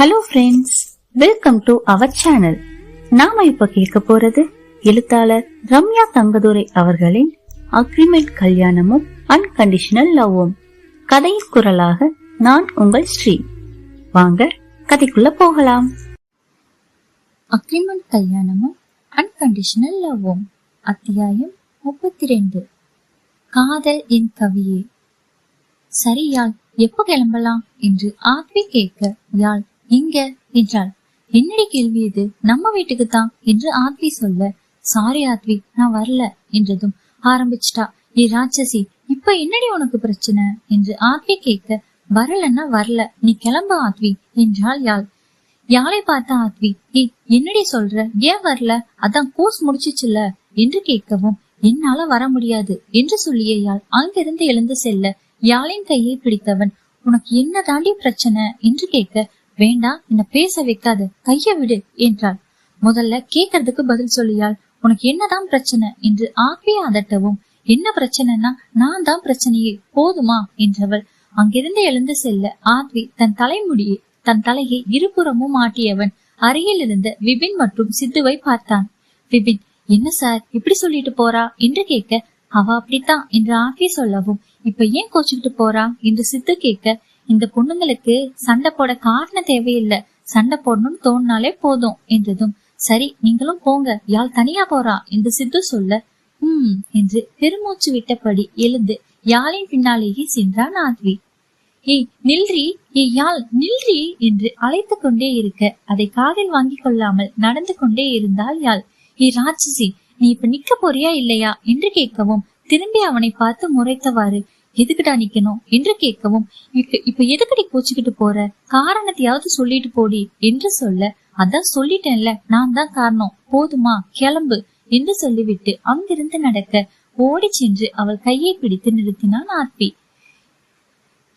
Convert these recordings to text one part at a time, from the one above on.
Hello friends welcome to our channel நாம இப்ப கேட்க போறது எழுத்தாளர் ரம்யா தங்கதுரை அவர்களின் அக்ரிமெண்ட் கல்யாணமும் அன்கண்டிஷனல் லவ்வும் கதையின் குரலாக நான் உங்கள் ஸ்ரீ. வாங்க கதைக்குள்ள போகலாம். அக்ரிமெண்ட் கல்யாணமும் அன்கண்டிஷனல் லவ்வும் அத்தியாயம் முப்பத்தி ரெண்டு காதல் என் கவியே. சரியாள் எப்போ எப்ப கிளம்பலாம் என்று ஆத்வி கேட்க யாழ் எங்க என்றாள். என்னடி கேள்வி இது? நம்ம வீட்டுக்கு தான் என்று ஆத்வி சொல்ல. சாரி ஆத்வி நான் வரல என்றதும் ஆரம்பிச்சிட்டா. ஏ ராட்சசி இப்ப என்னடி உனக்கு பிரச்சனை? என்று ஆத்வி கேட்க வரலன்னா வரல நீ கிளம்ப ஆத்வி என்றாள் யாழ். யாழை பார்த்த ஆத்வி ஏ என்னடி சொல்ற? ஏன் வரல? அதான் கோர்ஸ் முடிச்சுச்சுல என்று கேட்கவும் என்னால வர முடியாது என்று சொல்லிய யாழ். அங்கிருந்து எழுந்து செல்ல யாழின் கையை பிடித்தவன் உனக்கு என்ன தாண்டி பிரச்சனை? என்று கேட்க வேண்டாம் என்ன பேச வைக்காத கைய விடு என்றாள். முதல்ல கேக்குறதுக்கு பதில் சொல்லியாள். உனக்கு என்னதான் பிரச்சனை? என்று ஆக்கையை அதட்டவும். என்ன பிரச்சனைனா நான் தான் பிரச்சனையே போதுமா? என்றவள். அங்கிருந்து எழுந்து செல்ல ஆத்வி தன் தலைமுடியை தன் தலையை இருபுறமும் ஆட்டியவன். அருகில் இருந்த விபின் மற்றும் சித்துவை பார்த்தான். விபின் என்ன சார் இப்படி சொல்லிட்டு போறா? என்று கேட்க அவ அப்படித்தான் என்று ஆக்கி சொல்லவும். இப்ப ஏன் கோச்சுக்கிட்டு போறா? என்று சித்து கேட்க இந்த பொண்ணுங்களுக்கு சண்டை போட காரணம் தேவையில்லை. சண்டை போடணும்னு தோணினாலே போதும் என்றதும் சரி நீங்களும் போங்க. யாழ் தனியா போறா? என்று சித்து சொல்ல உம் என்று பெருமூச்சு விட்டபடி எழுந்து யாழின் பின்னாலேயே சென்றான் ஆத்வி. ஏய் நில்றி ஏய் யாழ் நில்றி என்று அழைத்து கொண்டே இருக்க அதை காதில் வாங்கிக் கொள்ளாமல் நடந்து கொண்டே இருந்தால் யாழ். ஏ ராட்சசி நீ இப்ப நிக்க போறியா இல்லையா? என்று கேட்கவும் திரும்பி அவனை பார்த்து முறைத்தவாறு எதுக்குடா நிக்கணும்? என்று கேட்கவும் இப்ப இப்ப எதுக்கடி கோச்சுக்கிட்டு போற? காரணத்தையாவது சொல்லிட்டு போடி என்று சொல்ல அதான் சொல்லிட்டேன்ல நான் தான் காரணம். போதுமா? கிளம்பு என்று சொல்லிவிட்டு அங்கிருந்து நடக்க ஓடி சென்று அவள் கையை பிடித்து நிறுத்தினான் ஆர்பி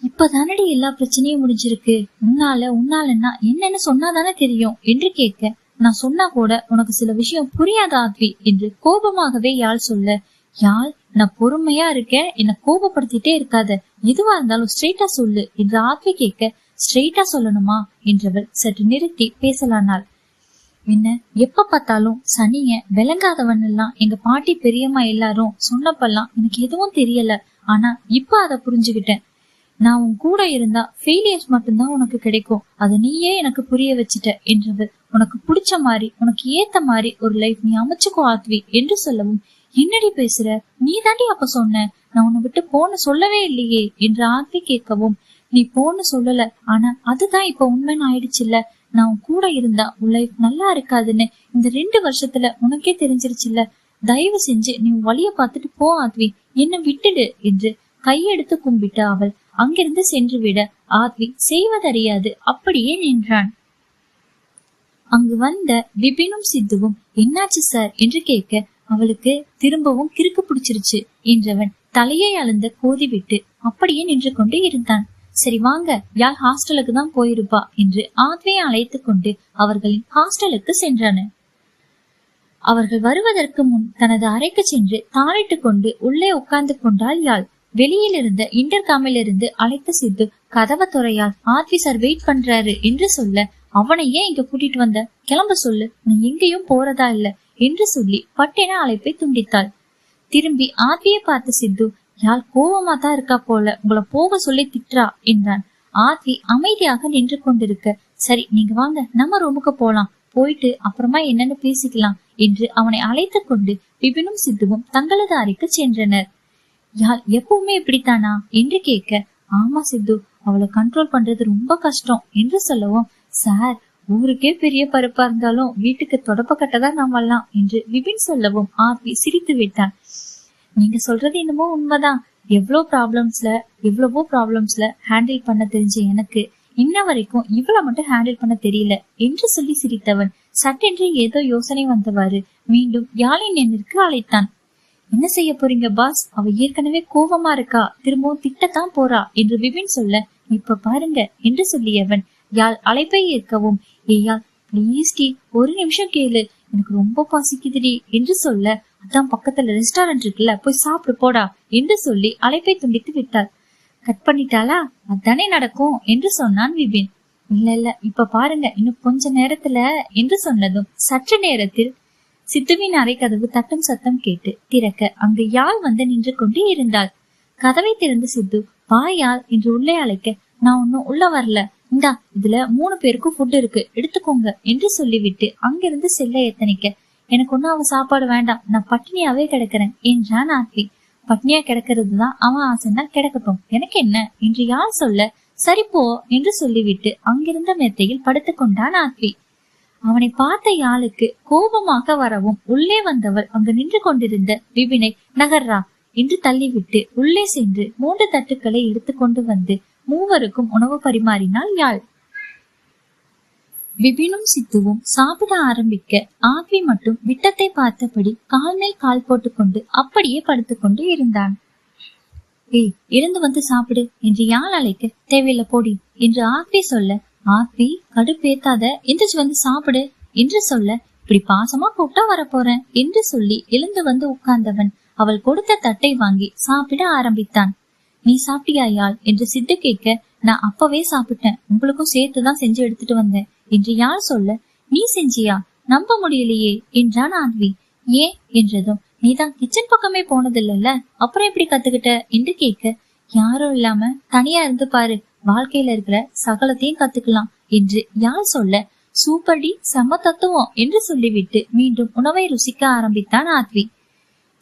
இப்பதானடி எல்லா பிரச்சனையும் முடிஞ்சிருக்கு. உன்னால உன்னாலன்னா என்னன்னு சொன்னாதானே தெரியும் என்று கேட்க நான் சொன்னா கூட உனக்கு சில விஷயம் புரியாத ஆத்வி என்று கோபமாகவே யாழ் சொல்ல யாழ் நான் பொறுமையா இருக்கேன் என்ன கோபப்படுத்திட்டே இருக்காத. எதுவா இருந்தாலும் ஸ்ட்ரெயிட்டா சொல்லு என்று ஆத்வி கேட்க ஸ்ட்ரெயிட்டா சொல்லணுமா? என்றவள் சற்று நிறுத்தி பேசலானாள். என்ன எப்ப பார்த்தாலும் சனிய விளங்காதவன் எல்லாம் எங்க பாட்டி பெரியம்மா எல்லாரும் சொன்னப்பெல்லாம் எனக்கு எதுவும் தெரியல. ஆனா இப்ப அதை புரிஞ்சுகிட்டேன். நான் உன் கூட இருந்தா ஃபெயிலியர்ஸ் மட்டும்தான் உனக்கு கிடைக்கும். அதை நீயே எனக்கு புரிய வச்சுட்ட என்றவர் உனக்கு பிடிச்ச மாதிரி உனக்கு ஏத்த மாதிரி ஒரு லைஃப் நீ அமைச்சுக்கோ ஆத்வி என்று சொல்லவும் என்னடி பேசுற? நீ தாண்டி அப்ப சொன்ன. நான் உன்னை விட்டு போன சொல்லவே இல்லையே என்று ஆத்வி கேட்கவும். நீ போன்னு சொல்லல ஆனா அதுதான் இப்ப உண்மைன்னு ஆயிடுச்சுல்ல. நான் உன் கூட இருந்தா உன் லைஃப் நல்லா இருக்காதுன்னு இந்த ரெண்டு வருஷத்துல உனக்கே தெரிஞ்சிருச்சுல்ல. தயவு செஞ்சு நீ வழிய பார்த்துட்டு போ ஆத்வி. என்ன விட்டுடு என்று கையெடுத்து கும்பிட்ட அவள். அங்கிருந்து சென்று விட ஆத்வி செய்வதறியாது அப்படியே நின்றான். அங்கு வந்த விபினும் சித்துவும் என்னாச்சு சார்? என்று கேட்க அவளுக்கு திரும்பவும் கிறுக்கு பிடிச்சிருச்சு என்றவன் தலையை அளந்த கோதி விட்டு அப்படியே நின்று கொண்டு இருந்தான். சரி வாங்க யாழ் ஹாஸ்டலுக்கு தான் போயிருப்பா என்று ஆத்வியை அழைத்து கொண்டு அவர்களின் ஹாஸ்டலுக்கு சென்றனர் அவர்கள் வருவதற்கு முன் தனது அறைக்கு சென்று தாளிட்டு கொண்டு உள்ளே உட்கார்ந்து கொண்டாள் யாழ். வெளியில் இருந்த இன்டர்காமில் இருந்து அழைத்த சித்து கதவை துறையால் ஆத்வி சார் வெயிட் பண்றாரு என்று சொல்ல அவனை ஏன் இங்க கூட்டிட்டு வந்த. கிளம்ப சொல்லு. நீ எங்கேயும் போறதா இல்ல. என்று சொல்லி பட்டென அழைப்பை துண்டித்தாள். திரும்பி ஆத்வியை பார்த்த சித்து யாழ் கோபமா தான் இருக்கா போல உங்களை போக சொல்லி திட்டுறா என்றான். ஆத்வி அமைதியாக நின்று கொண்டிருக்க சரி நீங்க வாங்க நம்ம ரூமுக்கு போலாம். போயிட்டு அப்புறமா என்னன்னு பேசிக்கலாம் என்று அவனை அழைத்து கொண்டு விபினும் சித்துவும் தங்களது அறைக்கு சென்றனர். யாழ் எப்பவுமே இப்படித்தானா? என்று கேட்க ஆமா சித்து அவளை கண்ட்ரோல் பண்றது ரொம்ப கஷ்டம் என்று சொல்லவும் சார் ஊருக்கே பெரிய பருப்பா இருந்தாலும் வீட்டுக்கு தொடப்ப கட்டதான் நாம் வரலாம் என்று விபின் சொல்லவும் ஆர்வி சிரித்து விட்டான். நீங்க சொல்றது என்னமோ உண்மைதான். எவ்வளோ ப்ராப்ளம்ஸ்ல எவ்வளவோ ப்ராப்ளம்ஸ்ல ஹேண்டில் பண்ண தெரிஞ்ச எனக்கு இன்ன வரைக்கும் இவ்வளவு மட்டும் ஹேண்டில் பண்ண தெரியல என்று சொல்லி சிரித்தவன். சட்டென்று ஏதோ யோசனை வந்தவாறு மீண்டும் யாழின் எண்ணிற்கு அழைத்தான். என்ன செய்ய போறீங்க பாஸ் அவ ஏற்கனவே கோவமா இருக்கா? திரும்பவும் திட்டத்தான் போறா? என்று விபின் சொல்ல இப்ப பாருங்க என்று சொல்லியவன். யாழ் அழைப்பை ஏற்கவும் ஏயா ப்ளீஸ் டி ஒரு நிமிஷம் கேளு. எனக்கு ரொம்ப பசிக்குதுடி. என்று சொல்ல அதான் பக்கத்துல ரெஸ்டாரண்ட் இருக்குல்ல போய் சாப்பிடு போடா என்று சொல்லி அழைப்பை துண்டித்து விட்டாள். கட் பண்ணிட்டாளா? அதானே நடக்கும் என்று சொன்னான் விபின். இல்ல இல்ல இப்ப பாருங்க இன்னும் கொஞ்ச நேரத்துல என்று சொன்னதும் சற்று நேரத்தில் சித்துவின் அறை கதவு தட்டும் சத்தம் கேட்டு திறக்க அங்கு யாழ் வந்து நின்று கொண்டு இருந்தாள். கதவை திறந்து சித்து வா யாழ் என்று உள்ளே அழைக்க நான் ஒன்னும் உள்ள வரல. இந்தா இதுல மூணு பேருக்கும் ஃபுட் இருக்கு. எடுத்துக்கோங்க என்று சொல்லிவிட்டு அங்கிருந்து செல்ல எத்தனிக்க. எனக்கு ஒன்னும் அவன் சாப்பாடு வேண்டாம். நான் பட்டினியாவே கிடக்கிறேன் என்றான் ஆத்வி பட்னியா கிடக்கிறது தான் அவன் ஆசைன்னா கிடக்கட்டும். எனக்கு என்ன? என்று யார் சொல்ல சரி போ என்று சொல்லிவிட்டு அங்கிருந்த மெத்தையில் படுத்துக் கொண்டான் ஆத்வி அவனை பார்த்த யாளுக்கு கோபமாக வரவும் உள்ளே வந்தவள் அங்கு நின்று கொண்டிருந்த விபினை நகர்ரா என்று தள்ளிவிட்டு உள்ளே சென்று மூன்று தட்டுக்களை எடுத்து கொண்டு வந்து மூவருக்கும் உணவு பரிமாறினாள் யாழ். விபினும் சித்துவும் சாப்பிட ஆரம்பிக்க ஆத்வி மட்டும் விட்டத்தை பார்த்தபடி கால் மேல் கால் போட்டுக்கொண்டு அப்படியே படுத்துக்கொண்டு இருந்தான். ஏய் இருந்து வந்து சாப்பிடு என்று யாழ் அழைக்க தேவையில்ல போடி என்று ஆத்வி சொல்ல ஆத்வி கடுப்பேத்தாத எந்திரிச்சு வந்து சாப்பிடு என்று சொல்ல இப்படி பாசமா கூப்பிட்டா வரப்போறேன் என்று சொல்லி எழுந்து வந்து உட்கார்ந்தவன் அவள் கொடுத்த தட்டை வாங்கி சாப்பிட ஆரம்பித்தான். நீ சாப்பிட்டியா யாழ் என்று சித்து கேட்க நான் அப்பவே சாப்பிட்டேன். உங்களுக்கும் சேர்த்துதான் செஞ்சு எடுத்துட்டு வந்தேன். என்று யாழ் சொல்ல நீ செஞ்சியா? நம்ப முடியலையே. என்றான் ஆத்வி. ஏன்? என்றதும் நீதான் கிச்சன் பக்கமே போனதில்லல்ல. அப்புறம் எப்படி கத்துக்கிட்ட? என்று கேட்க யாரும் இல்லாம தனியா இருந்து பாரு. வாழ்க்கையில இருக்கிற சகலத்தையும் கத்துக்கலாம். என்று யாழ் சொல்ல சூப்பர்டி சம தத்துவம் என்று சொல்லிவிட்டு மீண்டும் உணவை ருசிக்க ஆரம்பித்தான் ஆத்வி.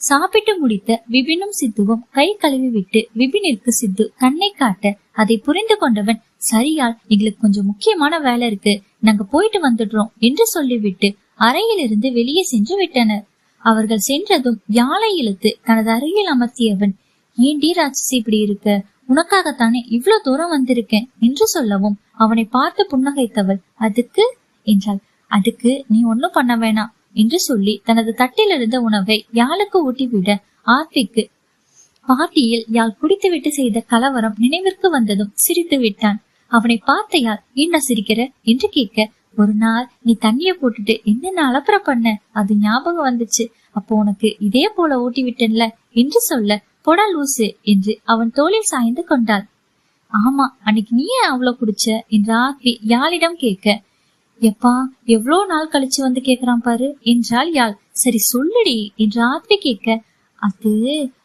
சாப்பிட்டு முடித்த விபினும் சித்துவும் கை கழுவி விட்டு விபினிற்கு சித்து கண்ணை காட்ட அதை புரிந்து கொண்டவன் சரியால் எங்களுக்கு கொஞ்சம் முக்கியமான வேலை இருக்கு. நாங்க போயிட்டு வந்துடுறோம் என்று சொல்லிவிட்டு அறையிலிருந்து வெளியே சென்று விட்டனர். அவர்கள் சென்றதும் யாழை இழுத்து தனது அருகில் அமர்த்தியவன் ஏண்டி ராட்சசி இப்படி இருக்க? உனக்காகத்தானே இவ்வளவு தூரம் வந்திருக்கேன்? என்று சொல்லவும் அவனை பார்த்து புன்னகைத்தவள் அதுக்கு? என்றாள் அதுக்கு நீ ஒன்னும் பண்ண வேணாம். என்று சொல்லி தனது தட்டில் இருந்த உணவை யாழுக்கு ஊட்டிவிட ஆர்த்திக்கு பாட்டியில் யாழ் குடித்துவிட்டு செய்த கலவரம் நினைவிற்கு வந்ததும் சிரித்து விட்டான். அவனை பார்த்த யாழ் என்ன சிரிக்கிற என்று கேட்க ஒரு நாள் நீ தண்ணிய போட்டுட்டு என்னென்ன அலப்பற பண்ண? அது ஞாபகம் வந்துச்சு. அப்போ உனக்கு இதே போல ஊட்டி விட்டேன்ல என்று சொல்ல பொடா லூசு என்று அவன் தோளில் சாய்ந்து கொண்டாள். ஆமா அன்னைக்கு நீ ஏன் அவ்வளவு குடிச்ச? என்று ஆர்த்தி யாழிடம் கேட்க எப்பா எவ்வளோ நாள் கழிச்சு வந்து கேக்குறான் பாரு? என்றால் யாழ். சரி சொல்லுடி என்று ஆத்வி கேட்க அது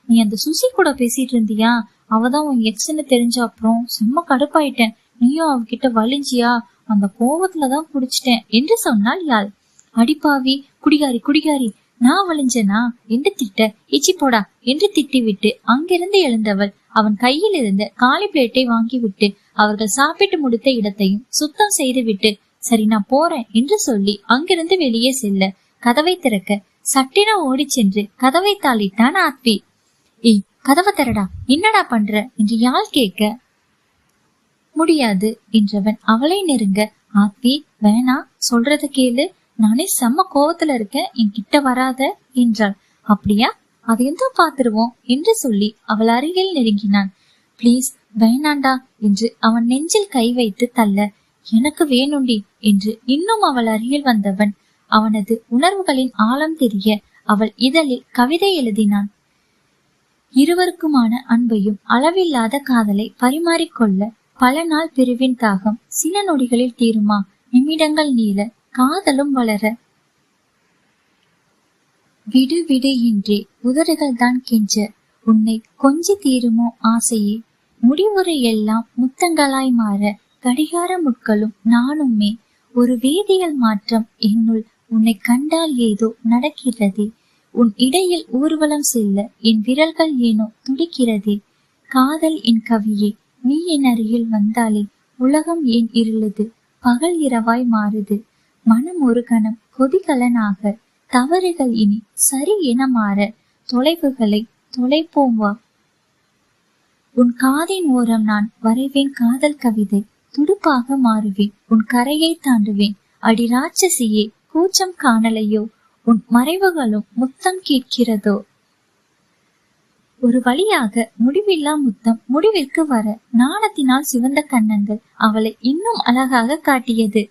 நீ அந்த சுசி கூட பேசிட்டு இருந்தியா? அவதான் உன் எக்ஸ்ன்னு தெரிஞ்ச அப்புறம் செம்ம கடுப்பாயிட்டேன். நீயும் அவகிட்ட வலிஞ்சியா? அந்த கோவத்துலதான் குடிச்சிட்டேன் என்று சொன்னாள் யாழ். அடிப்பாவி குடிகாரி குடிகாரி நான் வலிஞ்சனா? என்று திட்ட இச்சி போடா என்று திட்டிவிட்டு அங்கிருந்து எழுந்தவள். அவன் கையில் இருந்த காலி பிளேட்டை வாங்கிவிட்டு அவர்கள் சாப்பிட்டு முடித்த இடத்தையும் சுத்தம் செய்துவிட்டு சரி நான் போறேன் என்று சொல்லி அங்கிருந்து வெளியே செல்ல. கதவை திறக்க சட்டின ஓடிச் சென்று கதவை தாளிட்டான் ஆத்வி. ஏய் கதவை திறடா. என்னடா பண்ற? என்று யாழ் கேட்க. முடியாது என்றவன் அவளை நெருங்க. ஆத்வி வேணா சொல்றத கேளு. நானே செம்ம கோவத்துல இருக்கேன். என் கிட்ட வராத என்றாள். அப்படியா? அதையும் பாத்துருவோம் என்று சொல்லி அவள் அருகில் நெருங்கினான். ப்ளீஸ் வேணாண்டா என்று அவன் நெஞ்சில் கை வைத்து தள்ள. எனக்கு வேணுண்டி என்று இன்னும் அவள் அருகில் வந்தவன் அவனது உணர்வுகளின் ஆழம் தெரிய அவள் இதழில் கவிதை எழுதினான். இருவருக்குமான அன்பையும் அளவில்லாத காதலை பரிமாறிக்கொள்ள பல நாள் பிரிவின் தாகம் சில நொடிகளில் தீருமா? நிமிடங்கள் நீள காதலும் வளர. விடு விடு இன்றே உதடுகள் தான் கெஞ்ச. உன்னை கொஞ்சி தீருமோ ஆசையே? முடிவுரை எல்லாம் முத்தங்களாய் மாற கடிகார முட்களும் நானுமே. ஒரு வேதியியல் மாற்றம் என்னுள் உன்னை கண்டால் ஏதோ நடக்கிறதே. உன் இடையில் ஊர்வலம் செல்ல என் விரல்கள் ஏனோ துடிக்கிறதே. காதல் என் கவியே நீ என் அருகில் வந்தாலே உலகம் ஏன் இருளுது? பகல் இரவாய் மாறுது. மனம் ஒரு கணம் கொதிகலனாக தவறுகள் இனி சரி என மாற தொலைவுகளை தொலைப்போம் வா. உன் காதின் ஓரம் நான் வரைவேன் காதல் கவிதை. துடுப்பாக மாறுவேன். உன் கரையை தாண்டுவேன். அடி ராட்சசியே கூச்சம் காணலையோ? உன் மறைவுகளும் முத்தம் கேட்கிறதோ? ஒரு வழியாக முடிவில்லா முத்தம் முடிவிற்கு வர நாணத்தினால் சிவந்த கன்னங்கள் அவளை இன்னும் அழகாக காட்டியது.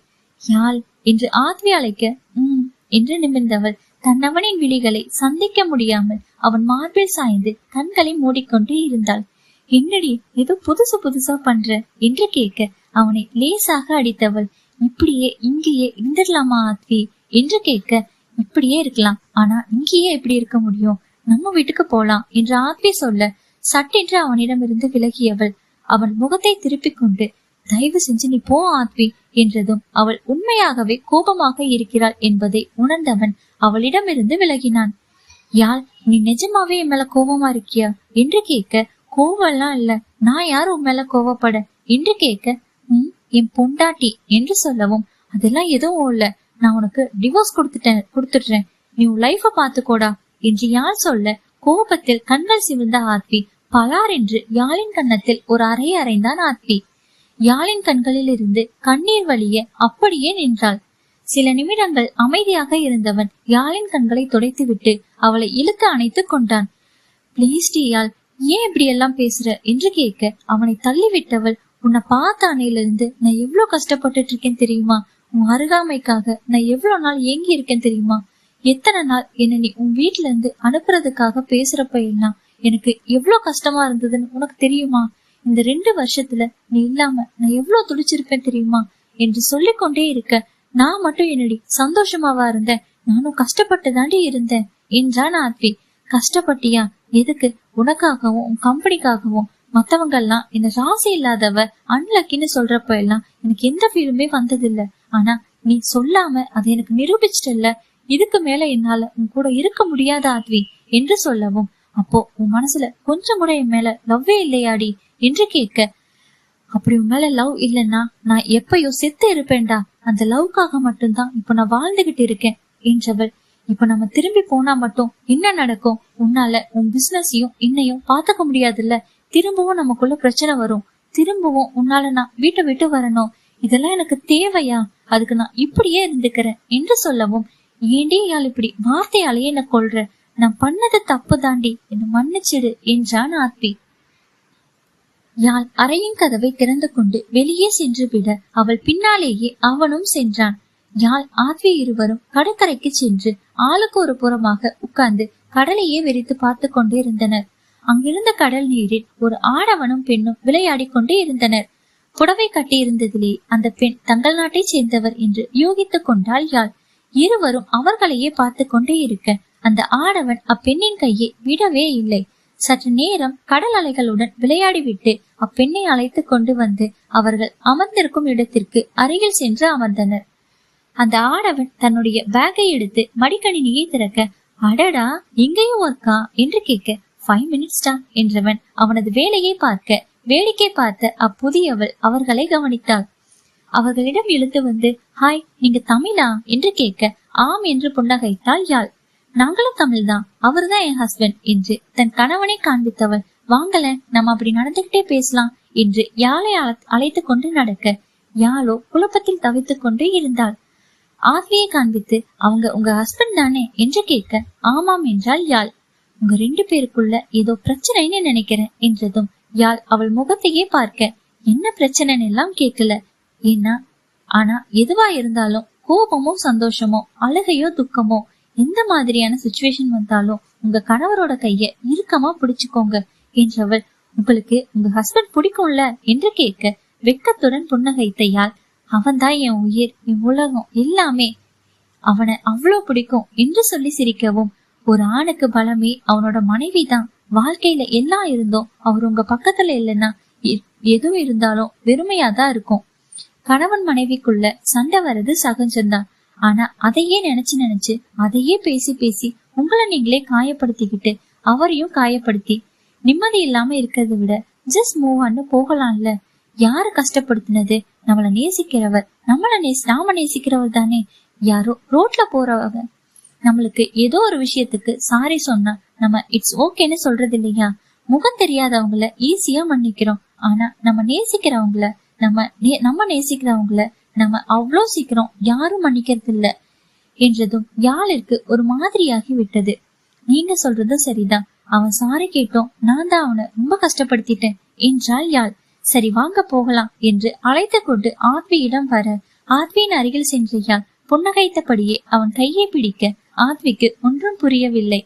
யாழ் என்று ஆத்வி அழைக்க உம் என்று நிமிர்ந்தவள் தன்னவனின் விழிகளை சந்திக்க முடியாமல் அவன் மார்பில் சாய்ந்து கண்களை மூடிக்கொண்டு இருந்தாள். என்னடி ஏதோ புதுசு புதுசா பண்ற? என்று கேட்க அவனை லேசாக அடித்தவள். இப்படியே இங்கேயே இருந்துடலாமா ஆத்வி? என்று கேட்க இப்படியே இருக்கலாம். ஆனா இங்கேயே எப்படி இருக்க முடியும்? நம்ம வீட்டுக்கு போலாம் என்று ஆத்வி சொல்ல சட்டென்று அவனிடமிருந்து விலகியவள். அவன் முகத்தை திருப்பிக் கொண்டு தயவு செஞ்சு நீ போ ஆத்வி என்றதும் அவள் உண்மையாகவே கோபமாக இருக்கிறாள் என்பதை உணர்ந்தவன் அவளிடமிருந்து விலகினான். யார் நீ நிஜமாவே என் மேல கோபமா இருக்கியா? என்று கேட்க கோவம்லாம் இல்ல. நான் யார் உன் மேல கோவப்பட என்று கேட்க என் பொண்டாட்டி என்று சொல்லவும் அதெல்லாம் எதுவும் இல்ல. நான் உனக்கு டிவோர்ஸ் கொடுத்துட்டேன் கொடுத்துடுறேன். நீ உன் லைஃப பாத்துக்கோடா என்று யார் சொல்ல கோபத்தில் கண்கள் சிவந்த ஆத்வி பலார் என்று யாழின் கன்னத்தில் ஒரு அறை அறைந்தான் ஆத்வி யாழின் கண்களில் இருந்து கண்ணீர் வழிய அப்படியே நின்றாள். சில நிமிடங்கள் அமைதியாக இருந்தவன் யாழின் கண்களை துடைத்துவிட்டு அவளை இழுத்து அணைத்துக் கொண்டான். பிளீஸ் யாழ் ஏன் இப்படி எல்லாம் பேசுற? என்று கேட்க அவனை தள்ளிவிட்டவள் உன்னை பார்த்த அணையிலிருந்து நான் எவ்வளவு கஷ்டப்பட்டுட்டு இருக்கேன் தெரியுமா? உன் அருகாமைக்காக நான் எவ்வளவு நாள் ஏங்கி இருக்கேன் தெரியுமா? எத்தனை நாள் என்ன நீ உன் வீட்ல இருந்து அனுப்புறதுக்காக பேசுறப்ப எல்லாம் எனக்கு எவ்வளவு கஷ்டமா இருந்ததுன்னு உனக்கு தெரியுமா? இந்த ரெண்டு வருஷத்துல நீ இல்லாம நான் எவ்வளவு துடிச்சிருப்பேன் தெரியுமா? என்று சொல்லிக்கொண்டே இருக்க நான் மட்டும் என்னடி சந்தோஷமாவா இருந்தேன்? நானும் கஷ்டப்பட்டு தாண்டி இருந்தேன் என்றான் ஆத்வி கஷ்டப்பட்டியா? எதுக்கு? உனக்காகவும் உன் கம்பெனிக்காகவும் மத்தவங்க எல்லாம் என்ன ராசி இல்லாதவ அன்லக்கின்னு சொல்றப்ப எல்லாம் எனக்கு எந்த ஃபீலுமே வந்ததில்ல. ஆனா நீ சொல்லாம அதை எனக்கு நிரூபிச்சிட்டல்ல. இதுக்கு மேல என்னால உன் கூட இருக்க முடியாத ஆத்வி என்று சொல்லவும் அப்போ உன் மனசுல கொஞ்சம் கூட என் மேல லவ்வே இல்லையாடி? என்று கேட்க அப்படி உன் மேல லவ் இல்லைன்னா நான் எப்பயோ செத்து இருப்பேன்டா. அந்த லவ்க்காக மட்டும்தான் இப்ப நான் வாழ்ந்துகிட்டு இருக்கேன் என்றவள். இப்ப நம்ம திரும்பி போனா மட்டும் என்ன நடக்கும்? உன்னால உன் பிசினஸையும் இன்னையும் பாத்துக்க முடியாதுல்ல. திரும்பவும் நமக்குள்ள பிரச்சனை வரும். திரும்பவும் உன்னால நான் வீட்டை விட்டு வரணும். இதெல்லாம் எனக்கு தேவையா? அதுக்கு நான் இப்படியே இருந்துக்கிறேன் என்று சொல்லவும் ஏண்டே யாழ் இப்படி வார்த்தையாலேயே என்ன கொள்ற நான் பண்ணது தப்பு தாண்டி என்னை மன்னிச்சிடு என்றான் ஆத்வி. யாழ் அறையின் கதவை திறந்து கொண்டு வெளியே சென்று விட அவள் பின்னாலேயே அவனும் சென்றான். யாழ் ஆத்வி இருவரும் கடற்கரைக்கு சென்று ஆளுக்கு ஒரு புறமாக உட்கார்ந்து கடலையே வெறித்து பார்த்து கொண்டே இருந்தனர் அங்கிருந்த கடல் நீரில் ஒரு ஆடவனும் பெண்ணும் விளையாடி கொண்டே இருந்தனர். புடவை கட்டியிருந்ததிலே அந்த பெண் தங்கள் நாட்டைச் சேர்ந்தவர் என்று யூகித்துக் கொண்டாள் யாழ் இருவரும் அவர்களையே பார்த்து கொண்டே இருக்க அந்த ஆடவன் அப்பெண்ணின் கையை விடவே இல்லை. சற்று நேரம் கடல் அலைகளுடன் விளையாடிவிட்டு அப்பெண்ணை அழைத்து கொண்டு வந்து அவர்கள் அமர்ந்திருக்கும் இடத்திற்கு அருகில் சென்று அமர்ந்தனர். அந்த ஆடவன் தன்னுடைய பேக்கை எடுத்து மடிக்கணினியை திறக்க அடடா இங்கேயும் ஒர்க்கா? என்று கேட்க ஃபைவ் மினிட்ஸ்டா என்றவன் அவனது வேலையை பார்க்க வேடிக்கை பார்த்த அப்புதியவள் அவர்களை கவனித்தாள். அவர்களிடம் எழுந்து வந்து ஹாய் நீங்க தமிழா? என்று கேட்க ஆம் என்று புன்னகைத்தாள் யாழ். நாங்களும் தமிழ்தான் அவர்தான் என் ஹஸ்பண்ட் என்று தன் கணவனை காண்பித்தவள் வாங்கல நம்ம அப்படி நடந்துகிட்டே பேசலாம் என்று யாழை அழ- அழைத்துக் கொண்டு நடக்க யாழோ குழப்பத்தில் தவித்துக் கொண்டு இருந்தாள். ஆத்வியை காண்பித்து அவங்க உங்க ஹஸ்பண்ட் தானே? என்று கேட்க ஆமாம் என்றாள் யாழ். உங்க ரெண்டு பேருக்குள்ள ஏதோ பிரச்சனைன்னு நினைக்கிறேன் என்றதும் யாழ் அவள் முகத்தையே பார்க்க என்ன பிரச்சனைன்னு எல்லாம் கேட்கல. ஏன்னா ஆனா எதுவா இருந்தாலும் கோபமோ சந்தோஷமோ அழுகையோ துக்கமோ எந்த மாதிரியான சுச்சுவேஷன் வந்தாலும் உங்க கணவரோட கைய இறுக்கமா பிடிச்சுக்கோங்க என்றவள் உங்களுக்கு உங்க ஹஸ்பண்ட் பிடிக்கும்ல? என்று கேட்க வெக்கத்துடன் புன்னகைத்த யாழ் அவன்தான் என் உயிர் என் உலகம் எல்லாமே. அவனை அவ்வளவு பிடிக்கும் என்று சொல்லி சிரிக்கவும் ஒரு ஆணுக்கு பலமே அவனோட மனைவி தான். வாழ்க்கையில எல்லாம் இருந்தோம். அவர் உங்க பக்கத்துல இல்லைன்னா எ- எதுவும் இருந்தாலும் வெறுமையா தான் இருக்கும். கணவன் மனைவிக்குள்ள சண்டை வர்றது சகஜம்தான். ஆனா அதையே நினைச்சு நினைச்சு அதையே பேசி பேசி உங்களை நீங்களே காயப்படுத்திக்கிட்டு அவரையும் காயப்படுத்தி நிம்மதி இல்லாம இருக்கிறத விட ஜஸ்ட் மூவ் ஆன்னு போகலாம்ல. யாரு கஷ்டப்படுத்தினது? நம்மள நேசிக்கிறவர். நம்மள நேசி நாம நேசிக்கிறவர் தானே. யாரோ ரோட்ல போறவங்க. நம்மளுக்கு ஏதோ ஒரு விஷயத்துக்கு சாரி சொன்னா நம்ம இட்ஸ் ஓகேன்னு சொல்றது இல்லையா? முகம் தெரியாதவங்கள ஈஸியா மன்னிக்கிறோம். ஆனா நம்ம நேசிக்கிறவங்கள நம்ம நே- நம்ம நேசிக்கிறவங்கள நம்ம அவ்வளோ சீக்கிரம் யாரும் மன்னிக்கிறது இல்ல என்றதும் யாழிற்கு ஒரு மாதிரியாகி விட்டது. நீங்க சொல்றதும் சரிதான். அவன் சாரி கேட்டோம். நான் தான் அவனை ரொம்ப கஷ்டப்படுத்திட்டேன் என்றாள் யாழ். சரி வாங்க போகலாம் என்று அழைத்து கொண்டு ஆத்வியிடம் வர ஆத்வியின் அருகில் சென்ற யாழ் புன்னகைத்தபடியே அவன் கையை பிடிக்க ஆத்விக்கு ஒன்றும் புரியவில்லை.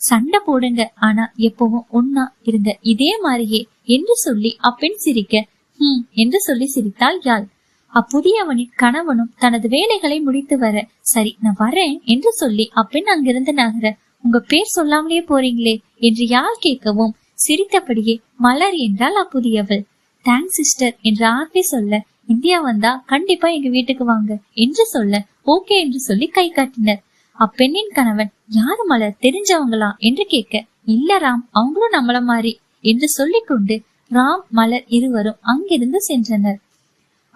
சண்டை போடுங்க ஆனா எப்பவும் ஒன்னா இருங்க. இதே மாதிரியே என்று சொல்லி அப்பெண் சிரிக்க ஹம் என்று சொல்லி சிரித்தாள் யாழ். அப்புதியவனின் கணவனும் தனது வேலைகளை முடித்து வர சரி நான் வரேன் என்று சொல்லி அப்பெண் அங்கிருந்து நகர உங்க பேர் சொல்லாமலே போறீங்களே என்று யாழ் கேட்கவும் சிரித்தபடியே மலர் என்றால் அப்புதியவள். தேங்க்ஸ் சிஸ்டர் என்று ஆர்த்தி சொல்ல இந்தியா வந்தா கண்டிப்பா எங்க வீட்டுக்கு வாங்க என்று சொல்ல ஓகே என்று சொல்லி கை காட்டினர். அப்பெண்ணின் கணவன் யாரு மலர்? தெரிஞ்சவங்களா? என்று கேட்க இல்ல ராம் அவங்களும் நம்மள மாதிரி என்று சொல்லிக்கொண்டு ராம் மலர் இருவரும் அங்கிருந்து சென்றனர்.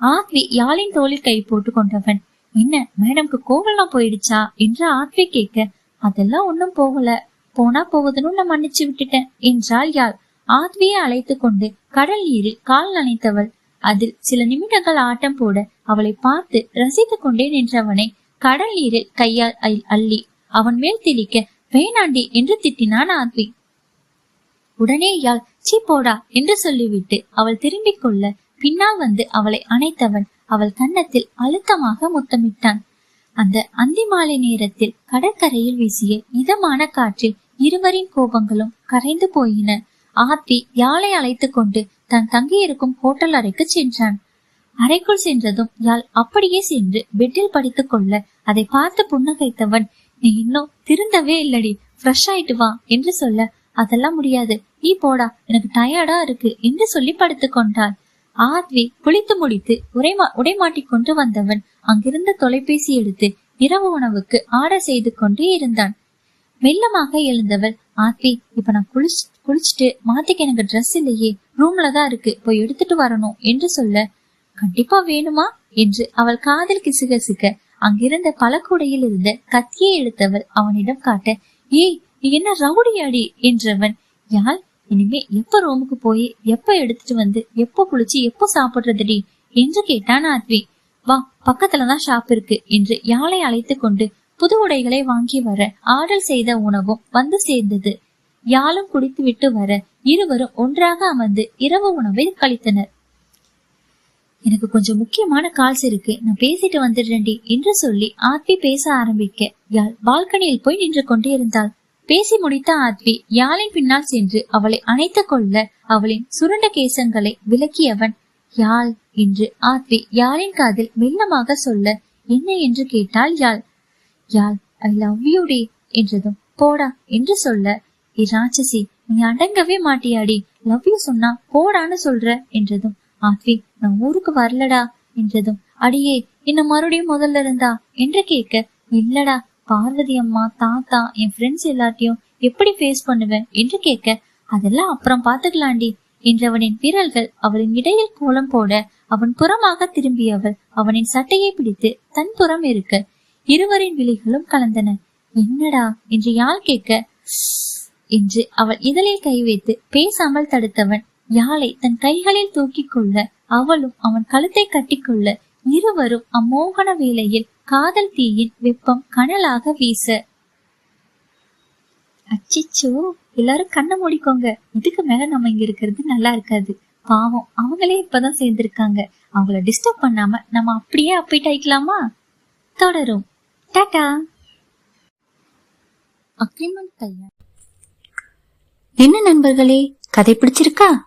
ஆத்வி யாழின் தோளில் கை போட்டு கொண்டவன் என்ன மேடம்க்கு கோவலாம் போயிடுச்சா? என்று ஆத்வி கேட்க அதெல்லாம் ஒண்ணும் போகல. போனா போகுதுன்னு நான் மன்னிச்சு விட்டுட்டேன் என்றாள் யாழ். ஆத்வியை அழைத்து கொண்டு கடல் நீரில் கால் நனைத்தவள். அதில் சில நிமிடங்கள் ஆட்டம் போட அவளை பார்த்து ரசித்துக் கொண்டே நின்றவனை கடல் நீரில் கையால் அல்- அள்ளி அவன் மேல் தெளிக்க வேணாண்டி என்று திட்டினான் ஆத்வி. உடனே யாழ் சீ போடா என்று சொல்லிவிட்டு அவள் திரும்பிக் கொள்ள பின்னால் வந்து அவளை அணைத்தவன் அவள் கன்னத்தில் அழுத்தமாக முத்தமிட்டான். அந்த அந்தி மாலை நேரத்தில் கடற்கரையில் வீசிய இதமான காற்றில் இருவரின் கோபங்களும் கரைந்து போயின. ஆர்த்தி யாழை அழைத்துக் கொண்டு தன் தங்கியிருக்கும் ஹோட்டல் அறைக்கு சென்றான். அறைக்குள் சென்றதும் யாழ் அப்படியே சென்று பெட்டில் படித்துக் கொள்ள அதை பார்த்து புன்னகைத்தவன் நீ இன்னும் திருந்தவே இல்லடி ஃப்ரெஷ் ஆயிட்டு வா என்று சொல்ல அதெல்லாம் முடியாது நீ போடா எனக்கு டயர்டா இருக்கு என்று சொல்லி படுத்துக் கொண்டாள் ஆத்வி குளித்து முடித்து உரைமா உடைமாட்டி கொண்டு வந்தவன் அங்கிருந்த தொலைபேசி எடுத்து இரவு உணவுக்கு ஆர்டர் செய்து கொண்டு இருந்தான். மெல்லமாக எழுந்தவள் ஆத்வி இப்ப நான் குளிச்சு குளிச்சுட்டு மாத்திக்க எனக்கு ட்ரெஸ் இல்லையே ரூம்ல தான் இருக்கு போய் எடுத்துட்டு வரணும் என்று சொல்ல கண்டிப்பா. வேணுமா? என்று அவள் காதலிக்கு சிக்க அங்கிருந்த பழக்கூடையில் இருந்த கத்தியை எடுத்தவள் அவனிடம் காட்ட ஏய் நீ என்ன ரவுடியாடி என்றவன் யாழ் இனிமே எப்ப ரூமுக்கு போய் எப்ப எடுத்துட்டு வந்து எப்ப குளிச்சு எப்போ சாப்பிடுறதுடி? என்று கேட்டான் ஆத்வி. வா பக்கத்துலதான் ஷாப் இருக்கு என்று யாழை அழைத்து கொண்டு புது உடைகளை வாங்கி வர ஆர்டர் செய்த உணவும் வந்து சேர்ந்தது. யாழும் குடித்து விட்டு வர இருவரும் ஒன்றாக அமர்ந்து இரவு உணவை கழித்தனர். எனக்கு கொஞ்சம் முக்கியமான கால்ஸ் இருக்கு. நான் பேசிட்டு வந்துடுறேன்டி என்று சொல்லி ஆத்வி பேச ஆரம்பிக்க. யாழ் பால்கனியில் போய் நின்று கொண்டே இருந்தாள். பேசி முடித்த ஆத்வி யாழின் பின்னால் சென்று அவளை அணைத்துக் கொள்ள அவளின் சுருண்ட கேசங்களை விளக்கியவன் யாழ் என்று ஆத்வி யாழின் காதில் மெல்லமாக சொல்ல என்ன என்று கேட்டாள் யாழ்? யாழ் ஐ லவ் யூ டே என்றதும் போடா என்று சொல்ல இராட்சசி நீ அடங்கவே மாட்டியாடி. லவ் யூ சொன்னா போடான்னு சொல்ற என்றதும் ஆத்வி நான் ஊருக்கு வரலடா என்றதும். அடியே என்ன மறுபடியும் முதல்ல இருந்தா? என்று கேட்க இல்லடா பார்வதி அம்மா தாத்தா என் ஃப்ரெண்ட்ஸ் எல்லாத்தையும் எப்படி ஃபேஸ் பண்ணுவேன் என்று கேட்க அதெல்லாம் அப்புறம் பாத்துக்கலாண்டி என்றவனின் விரல்கள் அவளின் இடையில் கோலம் போட அவன் புறமாக திரும்பியவள் அவனின் சட்டையை பிடித்து தன் புறம் இருக்க. இருவரின் விழிகளும் கலந்தன. என்னடா? என்று யாழ் கேட்க என்று அவள் இதழில் கை வைத்து பேசாமல் தடுத்தவன் யாழை தன் கைகளில் தூக்கிக் கொள்ள அவளும் அவன் கழுத்தை கட்டிக்கொள்ள இருவரும் அம்மோகன வேளையில் காதல் தீயின் வெப்பம் கனலாக வீச. அச்சிச்சோ எல்லாரும் கண்ணை மூடிக்கோங்க. இதுக்கு மேல நம்ம இங்க இருக்கிறது நல்லா இருக்காது. பாவம் அவங்களே இப்பதான் சேர்ந்திருக்காங்க. அவங்கள டிஸ்டர்ப் பண்ணாம நம்ம அப்படியே அப்பிட் ஆயிக்கலாமா? தொடரும். டாடா. அக்ரிமெண்ட் என்ன நண்பர்களே கதை பிடிச்சிருக்கா?